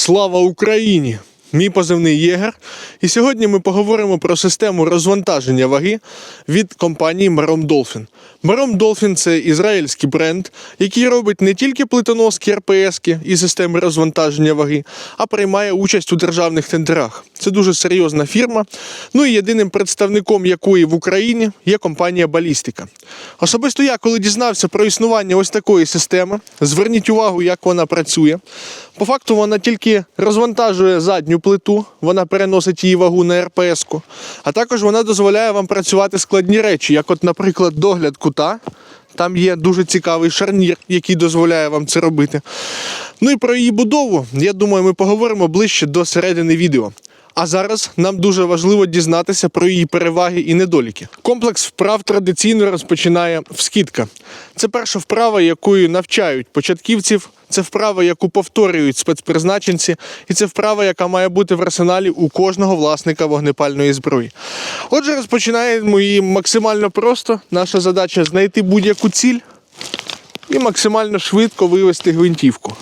Слава Україні! Мій позивний Єгер. І сьогодні ми поговоримо про систему розвантаження ваги від компанії Marom Dolphin. Marom Dolphin – це ізраїльський бренд, який робить не тільки плитоноски РПСки і системи розвантаження ваги, а приймає участь у державних тендерах. Це дуже серйозна фірма. Ну і єдиним представником якої в Україні є компанія Балістика. Особисто я, коли дізнався про існування ось такої системи, зверніть увагу, як вона працює. По факту вона тільки розвантажує задню плиту, вона переносить її вагу на РПС-ку, а також вона дозволяє вам працювати складні речі, як, от, наприклад, догляд кута. Там є дуже цікавий шарнір, який дозволяє вам це робити. Ну і про її будову, я думаю, ми поговоримо ближче до середини відео. А зараз нам дуже важливо дізнатися про її переваги і недоліки. Комплекс вправ традиційно розпочинає вскидка. Це перша вправа, якою навчають початківців. Це вправа, яку повторюють спецпризначенці, і це вправа, яка має бути в арсеналі у кожного власника вогнепальної зброї. Отже, розпочинаємо її максимально просто. Наша задача знайти будь-яку ціль і максимально швидко вивести гвинтівку.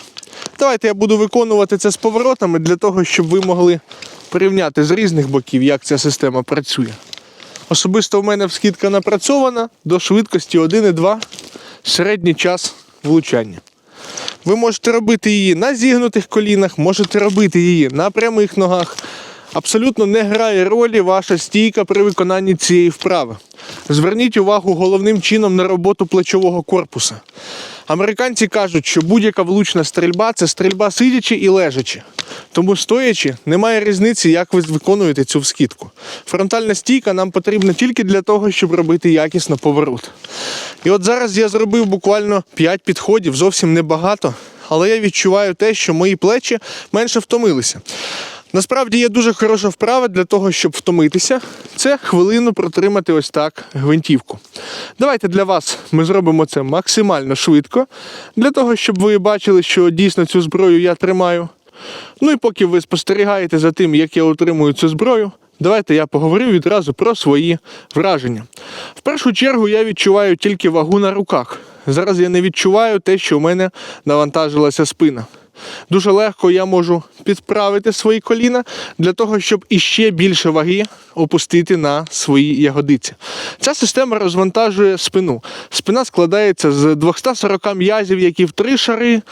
Давайте я буду виконувати це з поворотами для того, щоб ви могли порівняти з різних боків, як ця система працює. Особисто в мене вскидка напрацьована до швидкості 1,2 середній час влучання. Ви можете робити її на зігнутих колінах, можете робити її на прямих ногах. Абсолютно не грає ролі ваша стійка при виконанні цієї вправи. Зверніть увагу головним чином на роботу плечового корпуса. Американці кажуть, що будь-яка влучна стрільба це стрільба сидячи і лежачи. Тому стоячи, немає різниці, як ви виконуєте цю вскидку. Фронтальна стійка нам потрібна тільки для того, щоб робити якісно поворот. І от зараз я зробив буквально 5 підходів, зовсім небагато, але я відчуваю те, що мої плечі менше втомилися. Насправді є дуже хороша вправа для того, щоб втомитися. Це хвилину протримати ось так гвинтівку. Давайте для вас ми зробимо це максимально швидко, для того, щоб ви бачили, що дійсно цю зброю я тримаю. Ну і поки ви спостерігаєте за тим, як я отримую цю зброю, давайте я поговорю відразу про свої враження. В першу чергу я відчуваю тільки вагу на руках. Зараз я не відчуваю те, що у мене навантажилася спина. Дуже легко я можу підправити свої коліна для того, щоб іще більше ваги опустити на свої ягодиці. Ця система розвантажує спину. Спина складається з 240 м'язів, які в три шари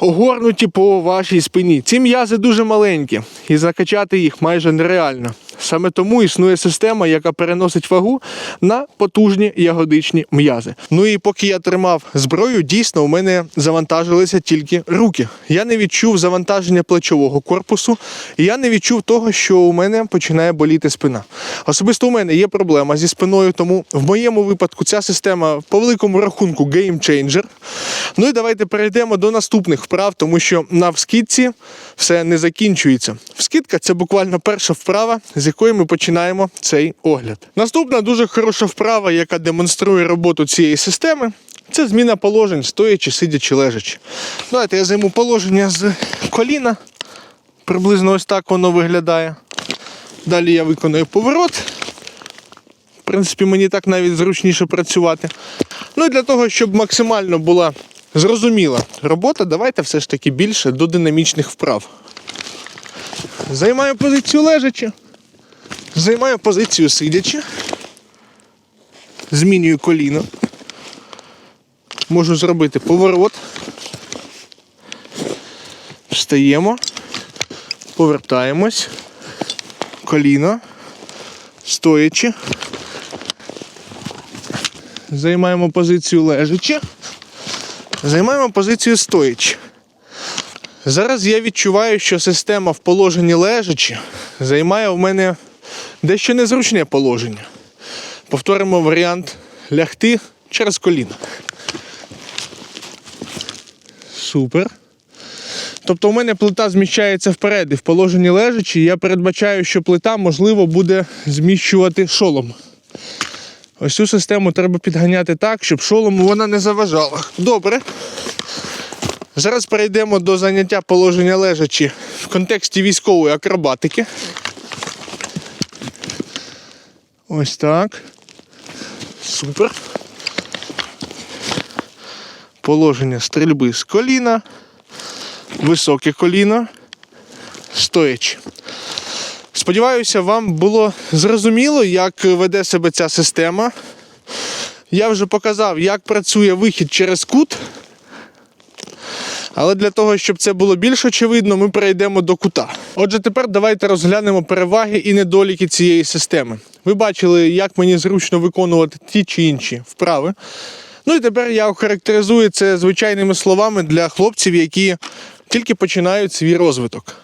огорнуті по вашій спині. Ці м'язи дуже маленькі, і закачати їх майже нереально. Саме тому існує система, яка переносить вагу на потужні ягодичні м'язи. Ну і поки я тримав зброю, дійсно у мене завантажилися тільки руки. Я не відчув завантаження плечового корпусу, і я не відчув того, що у мене починає боліти спина. Особисто у мене є проблема зі спиною, тому в моєму випадку ця система по великому рахунку геймчейнджер. Ну і давайте перейдемо до наступних вправ, тому що на вскидці все не закінчується. Вскидка це буквально перша вправа, з якої ми починаємо цей огляд. Наступна дуже хороша вправа, яка демонструє роботу цієї системи. Це зміна положень, стоячи, сидячи, лежачи. Давайте я займу положення з коліна. Приблизно ось так воно виглядає. Далі я виконую поворот. В принципі, мені так навіть зручніше працювати. Ну і для того, щоб максимально була зрозуміла робота, давайте все ж таки більше до динамічних вправ. Займаю позицію лежачи. Займаю позицію сидячи. Змінюю коліно. Можу зробити поворот. Встаємо. Повертаємось. Коліно. Стоячи. Займаємо позицію лежачи. Займаємо позицію стоячи. Зараз я відчуваю, що система в положенні лежачи займає у мене дещо незручне положення. Повторимо варіант лягти через коліно. Супер. Тобто у мене плита зміщається вперед і в положенні лежачи, я передбачаю, що плита, можливо, буде зміщувати шолом. Ось цю систему треба підганяти так, щоб шолому вона не заважала. Добре. Зараз перейдемо до заняття положення лежачі в контексті військової акробатики. Ось так. Супер. Положення стрільби з коліна. Високе коліно. стоячи. Сподіваюся, вам було зрозуміло, як веде себе ця система. Я вже показав, як працює вихід через кут. Але для того, щоб це було більш очевидно, ми перейдемо до кута. Отже, тепер давайте розглянемо переваги і недоліки цієї системи. Ви бачили, як мені зручно виконувати ті чи інші вправи. Ну і тепер я охарактеризую це звичайними словами для хлопців, які тільки починають свій розвиток.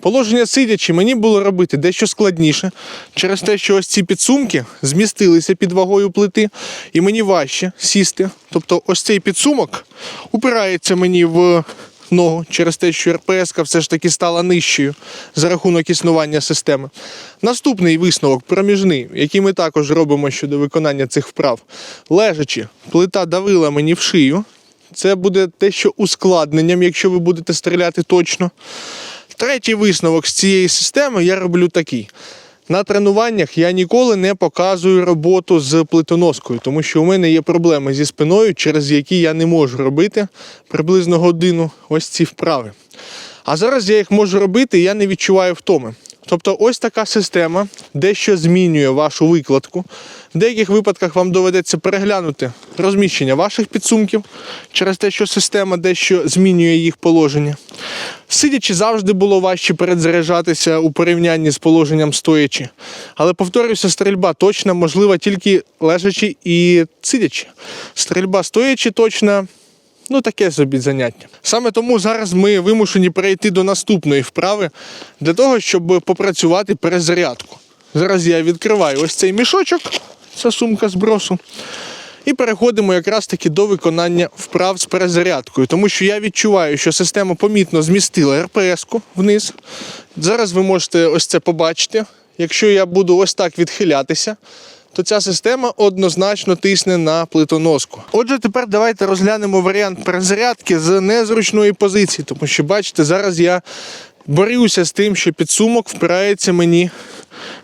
Положення сидячи мені було робити дещо складніше через те, що ось ці підсумки змістилися під вагою плити, і мені важче сісти. Тобто, ось цей підсумок упирається мені в ногу через те, що РПС все ж таки стала нижчою за рахунок існування системи. Наступний висновок проміжний, який ми також робимо щодо виконання цих вправ. Лежачи, плита давила мені в шию. Це буде дещо ускладненням, якщо ви будете стріляти точно. Третій висновок з цієї системи я роблю такий. На тренуваннях я ніколи не показую роботу з плитоноскою, тому що у мене є проблеми зі спиною, через які я не можу робити приблизно годину ось ці вправи. А зараз я їх можу робити, і я не відчуваю втоми. Тобто, ось така система дещо змінює вашу викладку. В деяких випадках вам доведеться переглянути розміщення ваших підсумків через те, що система дещо змінює їх положення. Сидячи завжди було важче перезаряджатися у порівнянні з положенням стоячи. Але повторюся, стрільба точна, можлива тільки лежачи і сидячи. Стрільба стоячи точна. Ну, таке собі заняття. Саме тому зараз ми вимушені перейти до наступної вправи для того, щоб попрацювати перезарядку. Зараз я відкриваю ось цей мішочок, це сумка збросу. І переходимо якраз таки до виконання вправ з перезарядкою, тому що я відчуваю, що система помітно змістила РПС-ку вниз. Зараз ви можете ось це побачити. Якщо я буду ось так відхилятися, то ця система однозначно тисне на плитоноску. Отже, тепер давайте розглянемо варіант перезарядки з незручної позиції, тому що бачите, зараз я борюся з тим, що підсумок впирається мені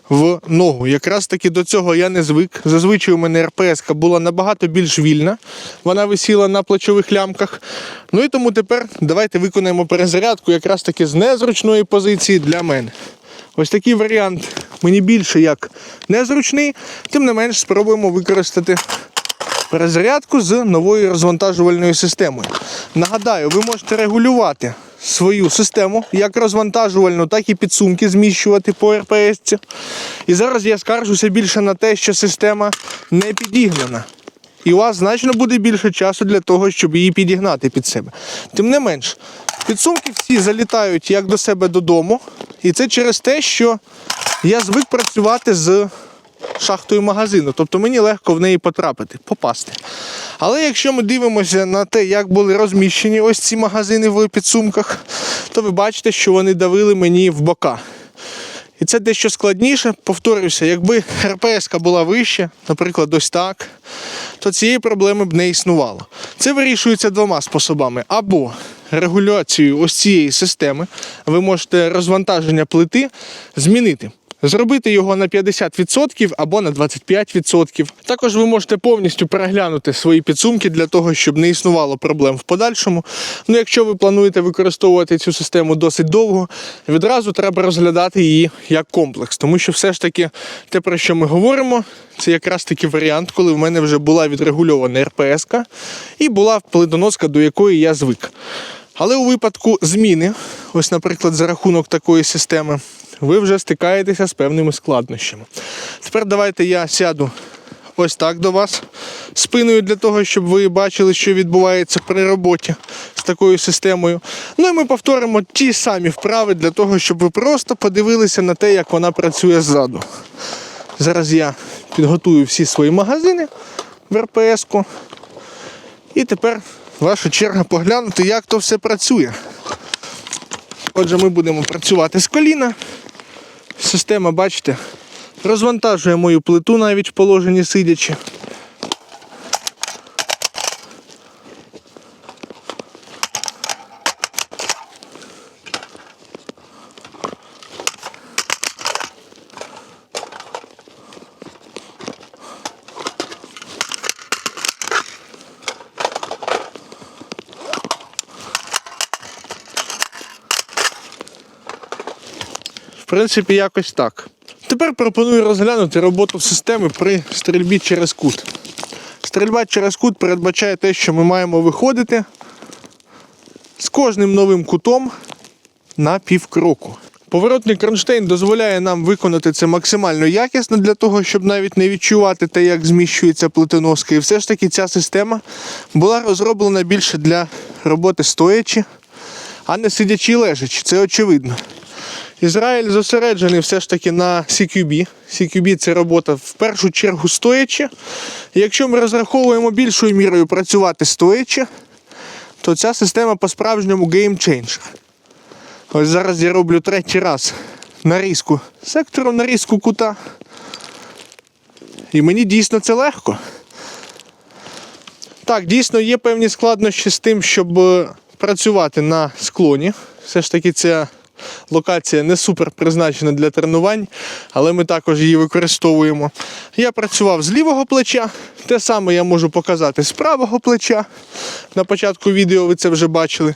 в ногу. Якраз таки до цього я не звик. Зазвичай у мене РПС була набагато більш вільна. Вона висіла на плечових лямках. Ну і тому тепер давайте виконаємо перезарядку якраз таки з незручної позиції для мене. Ось такий варіант мені більше як незручний, тим не менш спробуємо використати перезарядку з новою розвантажувальною системою. Нагадаю, ви можете регулювати свою систему, як розвантажувальну, так і підсумки зміщувати по РПС. І зараз я скаржуся більше на те, що система не підігнана. І у вас значно буде більше часу для того, щоб її підігнати під себе. Тим не менш, підсумки всі залітають як до себе додому. І це через те, що я звик працювати з шахтою магазину. Тобто мені легко в неї потрапити, попасти. Але якщо ми дивимося на те, як були розміщені ось ці магазини в підсумках, то ви бачите, що вони давили мені в бока. І це дещо складніше. Повторюся, якби РПС була вища, наприклад, ось так, то цієї проблеми б не існувало. Це вирішується двома способами. Або регуляцією ось цієї системи ви можете розвантаження плити змінити. Зробити його на 50% або на 25%. Також ви можете повністю переглянути свої підсумки для того, щоб не існувало проблем в подальшому. Ну, якщо ви плануєте використовувати цю систему досить довго, відразу треба розглядати її як комплекс, тому що все ж таки те, про що ми говоримо, це якраз таки варіант, коли в мене вже була відрегульована РПС і була плитоноска, до якої я звик. Але у випадку зміни, ось, наприклад, за рахунок такої системи, ви вже стикаєтеся з певними складнощами. Тепер давайте я сяду ось так до вас спиною для того, щоб ви бачили, що відбувається при роботі з такою системою. Ну і ми повторимо ті самі вправи для того, щоб ви просто подивилися на те, як вона працює ззаду. Зараз я підготую всі свої магазини в РПС-ку. І тепер ваша черга поглянути, як то все працює. Отже, ми будемо працювати з коліна. Система, бачите, розвантажує мою плиту навіть в положенні сидячи. В принципі, якось так. Тепер пропоную розглянути роботу системи при стрільбі через кут. Стрільба через кут передбачає те, що ми маємо виходити з кожним новим кутом на півкроку. Поворотний кронштейн дозволяє нам виконати це максимально якісно для того, щоб навіть не відчувати те, як зміщується плитоноска. І все ж таки ця система була розроблена більше для роботи стоячи, а не сидячи і лежачи. Це очевидно. Ізраїль зосереджений все ж таки на CQB. CQB це робота в першу чергу стоячи. Якщо ми розраховуємо більшою мірою працювати стоячи, то ця система по-справжньому геймчейнджер. Ось зараз я роблю третій раз нарізку сектору, нарізку кута. І мені дійсно це легко. Так, дійсно є певні складнощі з тим, щоб е, працювати на склоні. Все ж таки, ця локація не супер призначена для тренувань, але ми також її використовуємо. Я працював з лівого плеча, те саме я можу показати з правого плеча. На початку відео ви це вже бачили.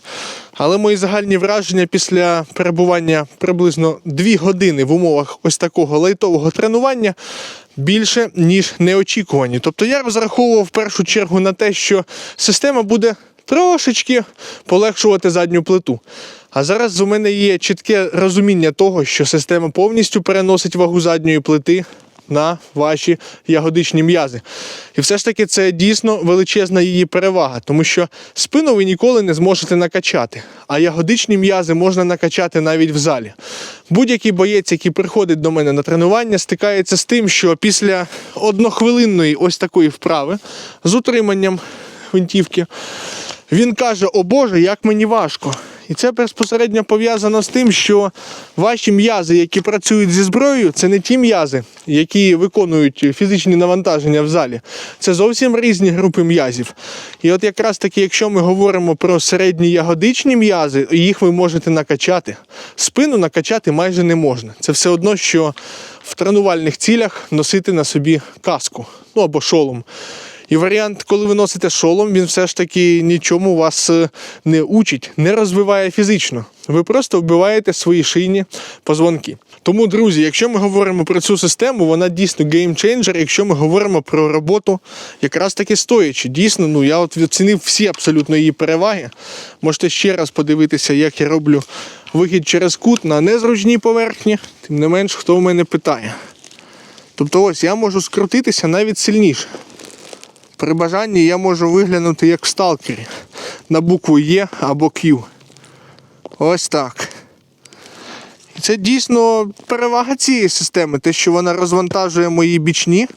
Але мої загальні враження після перебування приблизно 2 години в умовах ось такого лайтового тренування більше, ніж неочікувані. Тобто я розраховував в першу чергу на те, що система буде трошечки полегшувати задню плиту. А зараз у мене є чітке розуміння того, що система повністю переносить вагу задньої плити на ваші ягодичні м'язи. І все ж таки це дійсно величезна її перевага, тому що спину ви ніколи не зможете накачати, а ягодичні м'язи можна накачати навіть в залі. Будь-який боєць, який приходить до мене на тренування, стикається з тим, що після однохвилинної ось такої вправи з утриманням гвинтівки, він каже: О Боже, як мені важко. І це безпосередньо пов'язано з тим, що ваші м'язи, які працюють зі зброєю, це не ті м'язи, які виконують фізичні навантаження в залі. Це зовсім різні групи м'язів. І от якраз таки, якщо ми говоримо про середні ягодичні м'язи, їх ви можете накачати. Спину накачати майже не можна. Це все одно, що в тренувальних цілях носити на собі каску ну або шолом. І варіант, коли ви носите шолом, він все ж таки нічому вас е, не учить, не розвиває фізично. Ви просто вбиваєте свої шийні позвонки. Тому, друзі, якщо ми говоримо про цю систему, вона дійсно геймченджер, якщо ми говоримо про роботу якраз таки стоячи. Дійсно, ну я от оцінив всі абсолютно її переваги. Можете ще раз подивитися, як я роблю вихід через кут на незручній поверхні, тим не менш, хто в мене питає. Тобто ось я можу скрутитися навіть сильніше. При бажанні я можу виглянути як в сталкері на букву Е або Q. Ось так. Це дійсно перевага цієї системи, те, що вона розвантажує мої бічні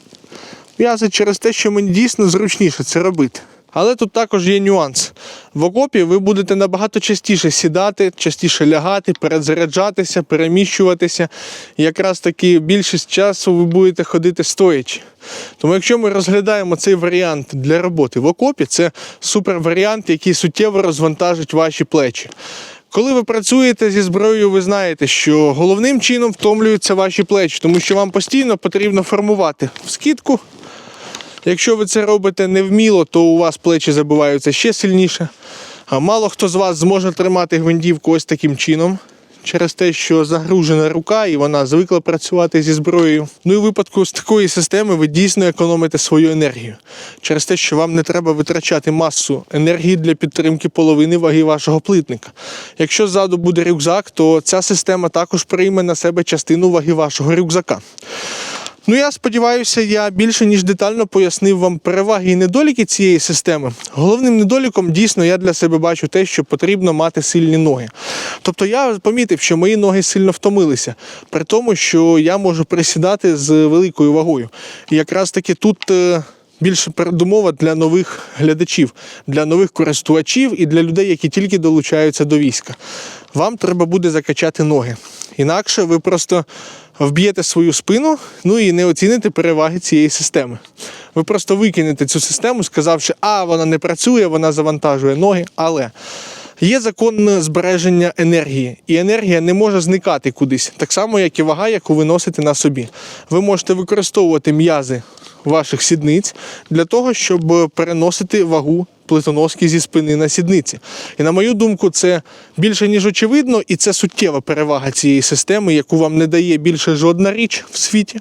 м'язи через те, що мені дійсно зручніше це робити. Але тут також є нюанс. В окопі ви будете набагато частіше сідати, частіше лягати, перезаряджатися, переміщуватися. Якраз таки більшість часу ви будете ходити стоячи. Тому якщо ми розглядаємо цей варіант для роботи в окопі, це супер варіант, який суттєво розвантажить ваші плечі. Коли ви працюєте зі зброєю, ви знаєте, що головним чином втомлюються ваші плечі, тому що вам постійно потрібно формувати скидку. Якщо ви це робите невміло, то у вас плечі забиваються ще сильніше. А мало хто з вас зможе тримати гвинтівку ось таким чином. Через те, що загружена рука і вона звикла працювати зі зброєю. Ну і в випадку з такої системи ви дійсно економите свою енергію. Через те, що вам не треба витрачати масу енергії для підтримки половини ваги вашого плитника. Якщо ззаду буде рюкзак, то ця система також прийме на себе частину ваги вашого рюкзака. Ну, я сподіваюся, я більше ніж детально пояснив вам переваги і недоліки цієї системи. Головним недоліком дійсно я для себе бачу те, що потрібно мати сильні ноги. Тобто я помітив, що мої ноги сильно втомилися, при тому, що я можу присідати з великою вагою. І якраз таки тут. е, Більше передумова для нових глядачів, для нових користувачів і для людей, які тільки долучаються до війська. Вам треба буде закачати ноги. Інакше ви просто вб'єте свою спину, ну і не оціните переваги цієї системи. Ви просто викинете цю систему, сказавши, а вона не працює, вона завантажує ноги. Але Є закон збереження енергії, і енергія не може зникати кудись, так само, як і вага, яку ви носите на собі. Ви можете використовувати м'язи ваших сідниць для того, щоб переносити вагу плитоноски зі спини на сідниці. І на мою думку, це більше ніж очевидно, і це суттєва перевага цієї системи, яку вам не дає більше жодна річ в світі.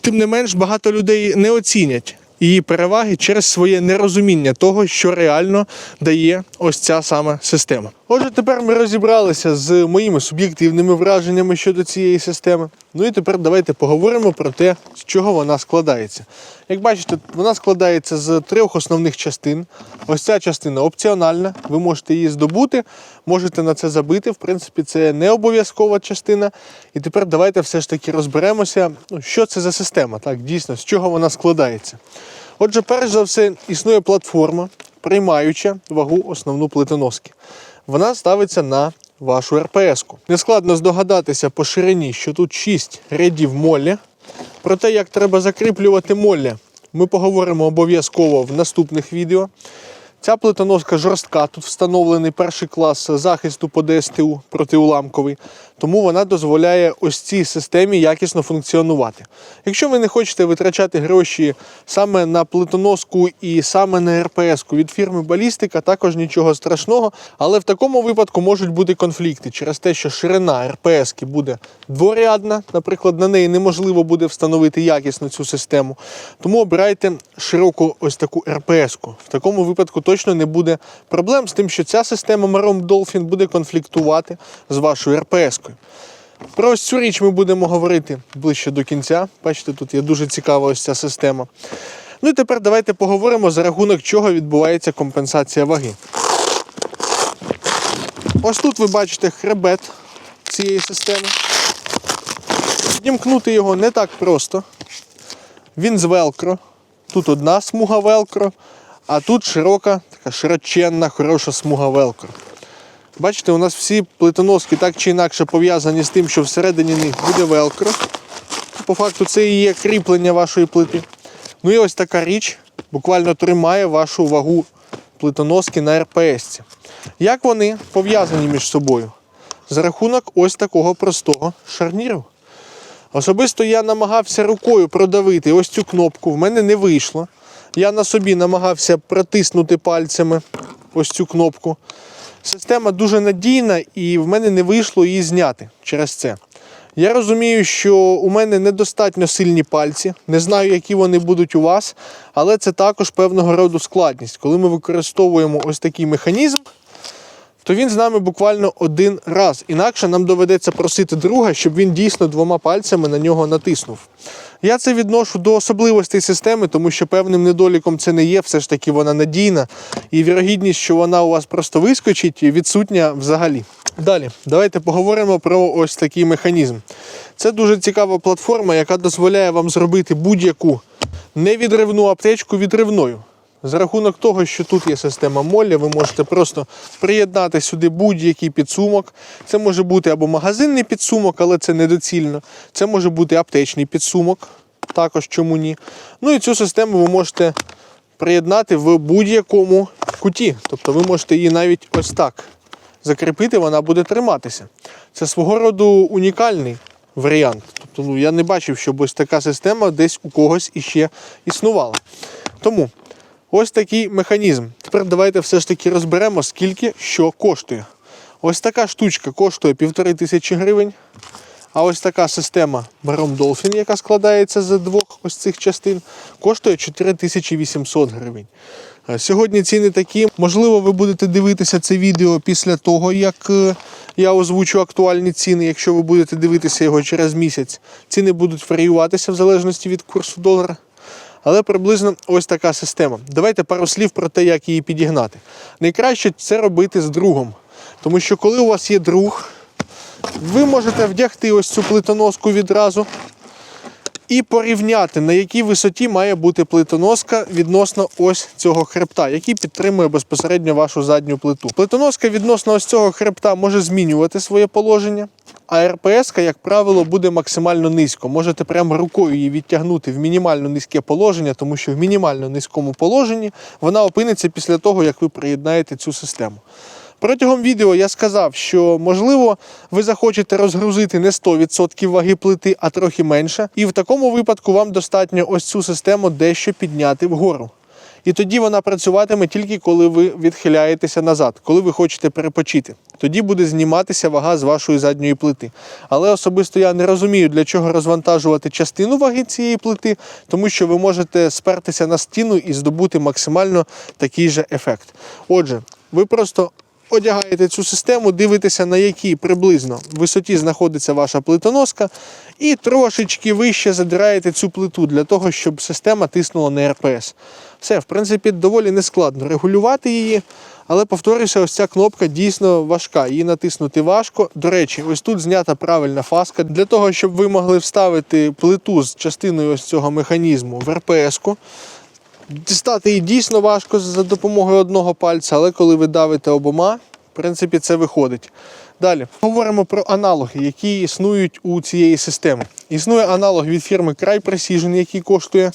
Тим не менш, багато людей не оцінять її переваги через своє нерозуміння того, що реально дає ось ця саме система. Отже, тепер ми розібралися з моїми суб'єктивними враженнями щодо цієї системи. Ну і тепер давайте поговоримо про те, з чого вона складається. Як бачите, вона складається з трьох основних частин. Ось ця частина опціональна, ви можете її здобути, можете на це забити. В принципі, це не обов'язкова частина. І тепер давайте все ж таки розберемося, ну, що це за система, так, дійсно, з чого вона складається. Отже, перш за все, існує платформа, приймаюча вагу основну плитоноски. Вона ставиться на вашу РПС-ку. Нескладно здогадатися по ширині, що тут 6 рядів молі. Про те, як треба закріплювати молі, ми поговоримо обов'язково в наступних відео. Ця плитоноска жорстка, тут встановлений перший клас захисту по ДСТУ протиуламковий, тому вона дозволяє ось цій системі якісно функціонувати. Якщо ви не хочете витрачати гроші саме на плитоноску і саме на РПС від фірми Балістика, також нічого страшного, але в такому випадку можуть бути конфлікти через те, що ширина РПС буде дворядна, наприклад, на неї неможливо буде встановити якісно цю систему. Тому обирайте широку ось таку РПС. В такому випадку точно не буде проблем з тим, що ця система Marom Dolphin буде конфліктувати з вашою РПС. -кою. Про ось цю річ ми будемо говорити ближче до кінця. Бачите, тут є дуже цікава ось ця система. Ну і тепер давайте поговоримо за рахунок чого відбувається компенсація ваги. Ось тут ви бачите хребет цієї системи. Підімкнути його не так просто. Він з велкро. Тут одна смуга велкро, а тут широка, така широченна, хороша смуга велкро. Бачите, у нас всі плитоноски так чи інакше пов'язані з тим, що всередині них буде велкро. По факту це і є кріплення вашої плити. Ну і ось така річ буквально тримає вашу вагу плитоноски на РПС. Як вони пов'язані між собою? За рахунок ось такого простого шарніру. Особисто я намагався рукою продавити ось цю кнопку, в мене не вийшло. Я на собі намагався протиснути пальцями ось цю кнопку. Система дуже надійна і в мене не вийшло її зняти через це. Я розумію, що у мене недостатньо сильні пальці, не знаю, які вони будуть у вас, але це також певного роду складність. Коли ми використовуємо ось такий механізм, то він з нами буквально один раз. Інакше нам доведеться просити друга, щоб він дійсно двома пальцями на нього натиснув. Я це відношу до особливостей системи, тому що певним недоліком це не є, все ж таки вона надійна. І вірогідність, що вона у вас просто вискочить, відсутня взагалі. Далі, давайте поговоримо про ось такий механізм. Це дуже цікава платформа, яка дозволяє вам зробити будь-яку невідривну аптечку відривною. За рахунок того, що тут є система Молля, ви можете просто приєднати сюди будь-який підсумок. Це може бути або магазинний підсумок, але це недоцільно. Це може бути аптечний підсумок, також чому ні. Ну і цю систему ви можете приєднати в будь-якому куті. Тобто ви можете її навіть ось так закріпити, вона буде триматися. Це свого роду унікальний варіант. Тобто ну, я не бачив, щоб ось така система десь у когось іще існувала. Тому. Ось такий механізм. Тепер давайте все ж таки розберемо, скільки що коштує. Ось така штучка коштує півтори тисячі гривень. А ось така система Barom Dolphin, яка складається з двох ось цих частин, коштує 4800 гривень. Е, Сьогодні ціни такі. Можливо, ви будете дивитися це відео після того, як е, я озвучу актуальні ціни. Якщо ви будете дивитися його через місяць, ціни будуть варіюватися в залежності від курсу долара. Але приблизно ось така система. Давайте пару слів про те, як її підігнати. Найкраще це робити з другом. Тому що коли у вас є друг, ви можете вдягти ось цю плитоноску відразу і порівняти, на якій висоті має бути плитоноска відносно ось цього хребта, який підтримує безпосередньо вашу задню плиту. Плитоноска відносно ось цього хребта може змінювати своє положення. А РПС, як правило, буде максимально низько. Можете прямо рукою її відтягнути в мінімально низьке положення, тому що в мінімально низькому положенні вона опиниться після того, як ви приєднаєте цю систему. Протягом відео я сказав, що можливо ви захочете розгрузити не 100% ваги плити, а трохи менше. І в такому випадку вам достатньо ось цю систему дещо підняти вгору. І тоді вона працюватиме тільки коли ви відхиляєтеся назад, коли ви хочете перепочити. Тоді буде зніматися вага з вашої задньої плити. Але особисто я не розумію, для чого розвантажувати частину ваги цієї плити, тому що ви можете спертися на стіну і здобути максимально такий же ефект. Отже, ви просто одягаєте цю систему, дивитеся, на якій приблизно висоті знаходиться ваша плитоноска, і трошечки вище задираєте цю плиту для того, щоб система тиснула на РПС. Все, в принципі, доволі нескладно регулювати її. Але повторюся, ось ця кнопка дійсно важка. Її натиснути важко. До речі, ось тут знята правильна фаска. Для того, щоб ви могли вставити плиту з частиною ось цього механізму в РПС-ку. Дістати її дійсно важко за допомогою одного пальця, але коли ви давите обома, в принципі, це виходить. Далі говоримо про аналоги, які існують у цієї системи. Існує аналог від фірми Cry Precision, який коштує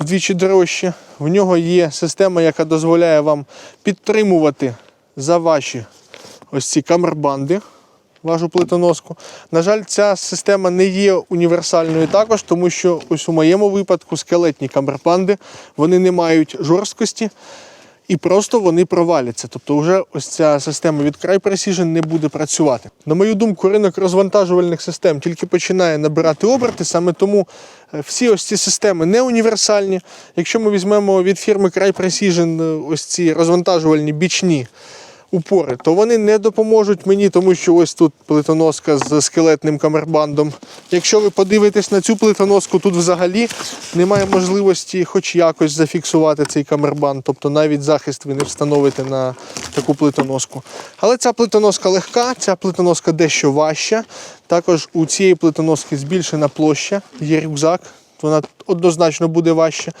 вдвічі дорожче. В нього є система, яка дозволяє вам підтримувати за ваші ось ці камербанди вашу плитоноску. На жаль, ця система не є універсальною також, тому що ось у моєму випадку скелетні камербанди вони не мають жорсткості і просто вони проваляться. Тобто, вже ось ця система від Cry Precision не буде працювати. На мою думку, ринок розвантажувальних систем тільки починає набирати оберти, саме тому е, всі ось ці системи не універсальні. Якщо ми візьмемо від фірми Cry Precision е, ось ці розвантажувальні бічні упори, то вони не допоможуть мені, тому що ось тут плитоноска з скелетним камербандом. Якщо ви подивитесь на цю плитоноску, тут взагалі немає можливості хоч якось зафіксувати цей камербанд, тобто навіть захист ви не встановите на таку плитоноску. Але ця плитоноска легка, ця плитоноска дещо важча. Також у цієї плитоноски збільшена площа, є рюкзак, вона однозначно буде важча.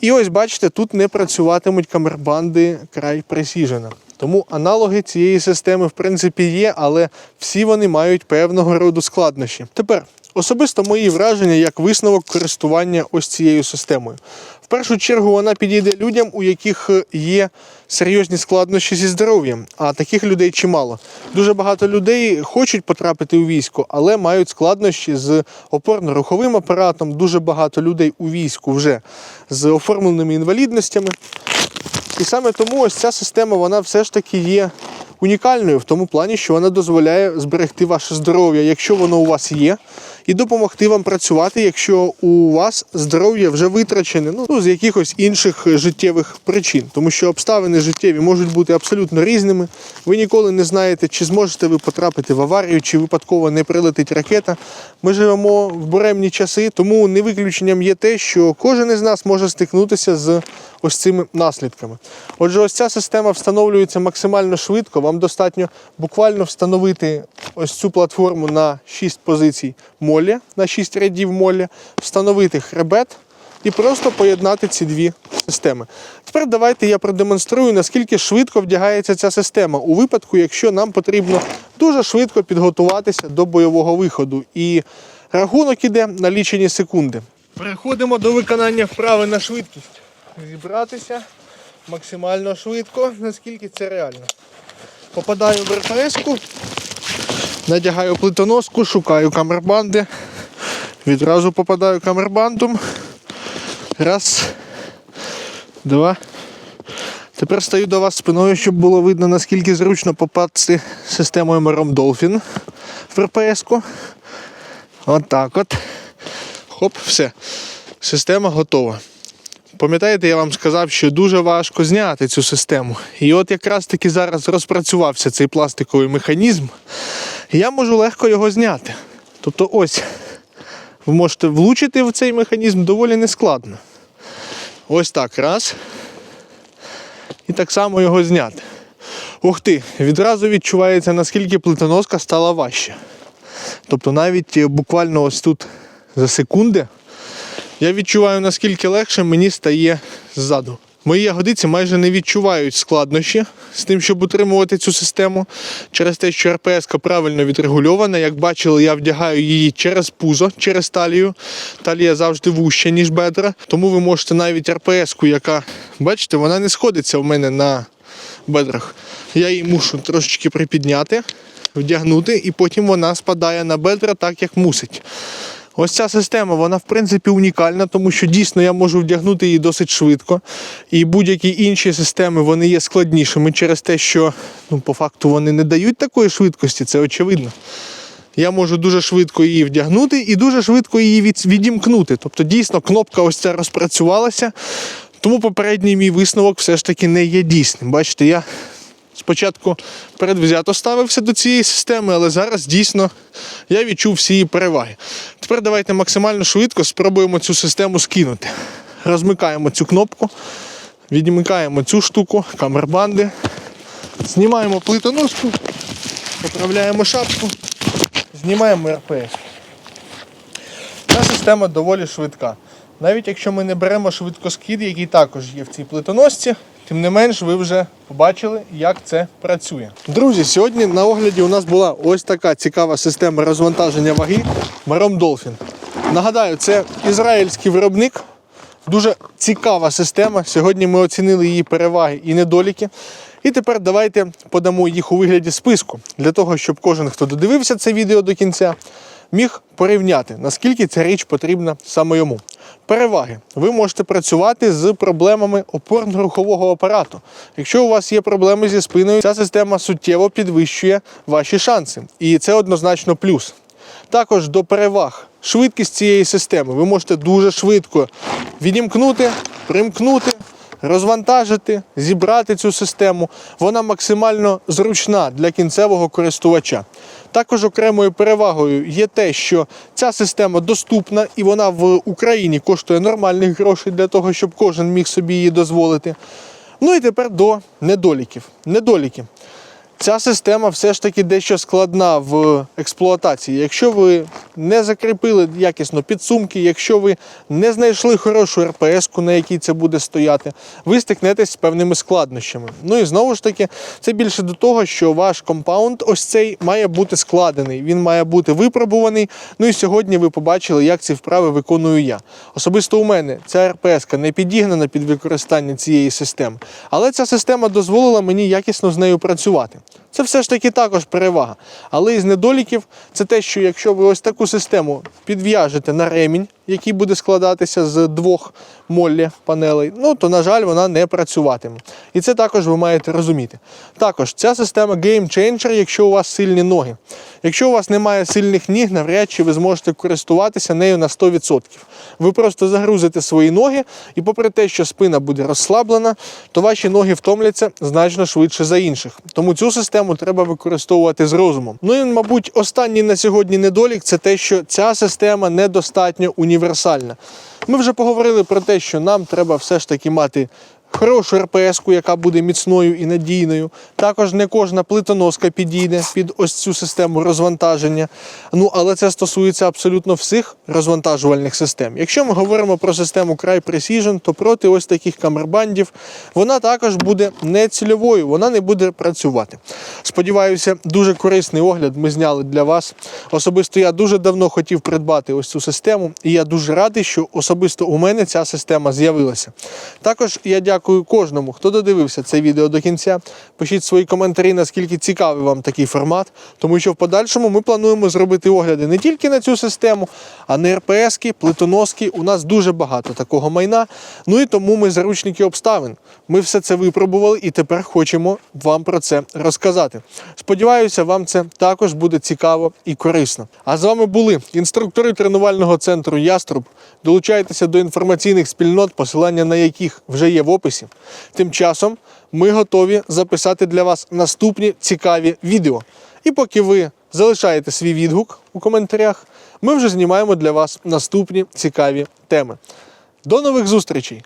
І ось бачите, тут не працюватимуть камербанди край Precision. Тому аналоги цієї системи, в принципі, є, але всі вони мають певного роду складнощі. Тепер особисто мої враження як висновок користування ось цією системою. В першу чергу вона підійде людям, у яких є серйозні складнощі зі здоров'ям, а таких людей чимало. Дуже багато людей хочуть потрапити у військо, але мають складнощі з опорно-руховим апаратом. Дуже багато людей у війську вже з оформленими інвалідностями. І саме тому ось ця система вона все ж таки є унікальною в тому плані, що вона дозволяє зберегти ваше здоров'я, якщо воно у вас є, і допомогти вам працювати, якщо у вас здоров'я вже витрачене ну, з якихось інших життєвих причин. Тому що обставини життєві можуть бути абсолютно різними. Ви ніколи не знаєте, чи зможете ви потрапити в аварію, чи випадково не прилетить ракета. Ми живемо в буремні часи, тому не виключенням є те, що кожен із нас може стикнутися з ось цими наслідками. Отже, ось ця система встановлюється максимально швидко. Вам достатньо буквально встановити ось цю платформу на 6 позицій молі, на 6 рядів молі, встановити хребет і просто поєднати ці дві системи. Тепер давайте я продемонструю, наскільки швидко вдягається ця система у випадку, якщо нам потрібно дуже швидко підготуватися до бойового виходу. І рахунок іде на лічені секунди. Переходимо до виконання вправи на швидкість. Зібратися максимально швидко, наскільки це реально. Попадаю в РПС-ку, надягаю плитоноску, шукаю камербанди. Відразу попадаю камербандом. Раз, два. Тепер стою до вас спиною, щоб було видно, наскільки зручно попасти системою Маром Dolphin в РПС-ку. От так от. Хоп, все. Система готова. Пам'ятаєте, я вам сказав, що дуже важко зняти цю систему. І от якраз таки зараз розпрацювався цей пластиковий механізм, я можу легко його зняти. Тобто ось ви можете влучити в цей механізм доволі нескладно. Ось так, раз. І так само його зняти. Ух ти, відразу відчувається, наскільки плитоноска стала важче. Тобто навіть е, буквально ось тут за секунди я відчуваю, наскільки легше мені стає ззаду. Мої ягодиці майже не відчувають складнощі з тим, щоб утримувати цю систему. Через те, що РПС правильно відрегульована. Як бачили, я вдягаю її через пузо, через талію. Талія завжди вуща, ніж бедра. Тому ви можете навіть РПС-ку, яка, бачите, вона не сходиться в мене на бедрах. Я її мушу трошечки припідняти, вдягнути, і потім вона спадає на бедра так, як мусить. Ось ця система, вона в принципі унікальна, тому що дійсно я можу вдягнути її досить швидко. І будь-які інші системи вони є складнішими через те, що ну, по факту вони не дають такої швидкості, це очевидно. Я можу дуже швидко її вдягнути і дуже швидко її від, відімкнути. Тобто, дійсно, кнопка ось ця розпрацювалася. Тому попередній мій висновок все ж таки не є дійсним. Бачите, я спочатку передвзято ставився до цієї системи, але зараз дійсно я відчув всі її переваги. Тепер давайте максимально швидко спробуємо цю систему скинути. Розмикаємо цю кнопку, відмикаємо цю штуку, камербанди, знімаємо плитоноску, поправляємо шапку, знімаємо РПС. Ця система доволі швидка. Навіть якщо ми не беремо швидкоскид, який також є в цій плитоносці, тим не менш ви вже побачили, як це працює. Друзі, сьогодні на огляді у нас була ось така цікава система розвантаження ваги Marom Dolphin. Нагадаю, це ізраїльський виробник. Дуже цікава система. Сьогодні ми оцінили її переваги і недоліки. І тепер давайте подамо їх у вигляді списку для того, щоб кожен, хто додивився це відео до кінця, міг порівняти, наскільки ця річ потрібна саме йому. Переваги. Ви можете працювати з проблемами опорно-рухового апарату. Якщо у вас є проблеми зі спиною, ця система суттєво підвищує ваші шанси. І це однозначно плюс. Також до переваг. Швидкість цієї системи. Ви можете дуже швидко відімкнути, примкнути, розвантажити, зібрати цю систему. Вона максимально зручна для кінцевого користувача. Також окремою перевагою є те, що ця система доступна і вона в Україні коштує нормальних грошей для того, щоб кожен міг собі її дозволити. Ну і тепер до недоліків. Недоліки. Ця система все ж таки дещо складна в експлуатації. Якщо ви не закріпили якісно підсумки, якщо ви не знайшли хорошу РПС-ку, на якій це буде стояти, ви стикнетесь з певними складнощами. Ну і знову ж таки, це більше до того, що ваш компаунд ось цей має бути складений, він має бути випробуваний. Ну і сьогодні ви побачили, як ці вправи виконую я. Особисто у мене ця РПС-ка не підігнана під використання цієї системи, але ця система дозволила мені якісно з нею працювати. Це все ж таки також перевага. Але із недоліків це те, що якщо ви ось таку систему підв'яжете на ремінь, який буде складатися з двох моллі панелей, ну то, на жаль, вона не працюватиме. І це також ви маєте розуміти. Також ця система Game Changer, якщо у вас сильні ноги. Якщо у вас немає сильних ніг, навряд чи ви зможете користуватися нею на 100%. Ви просто загрузите свої ноги, і попри те, що спина буде розслаблена, то ваші ноги втомляться значно швидше за інших. Тому цю систему треба використовувати з розумом. Ну і, мабуть, останній на сьогодні недолік це те, що ця система недостатньо універсальна. Ми вже поговорили про те, що нам треба все ж таки мати хорошу РПС-ку, яка буде міцною і надійною. Також не кожна плитоноска підійде під ось цю систему розвантаження. Ну, але це стосується абсолютно всіх розвантажувальних систем. Якщо ми говоримо про систему Cry Precision, то проти ось таких камербандів вона також буде не цільовою, вона не буде працювати. Сподіваюся, дуже корисний огляд ми зняли для вас. Особисто я дуже давно хотів придбати ось цю систему, і я дуже радий, що особисто у мене ця система з'явилася. Також я дякую кожному, хто додивився це відео до кінця. Пишіть свої коментарі, наскільки цікавий вам такий формат, тому що в подальшому ми плануємо зробити огляди не тільки на цю систему, а на РПСки, плитоноски. У нас дуже багато такого майна. Ну і тому ми заручники обставин. Ми все це випробували і тепер хочемо вам про це розказати. Сподіваюся, вам це також буде цікаво і корисно. А з вами були інструктори тренувального центру Яструб. Долучайтеся до інформаційних спільнот, посилання на яких вже є в описі. Тим часом ми готові записати для вас наступні цікаві відео. І поки ви залишаєте свій відгук у коментарях, ми вже знімаємо для вас наступні цікаві теми. До нових зустрічей!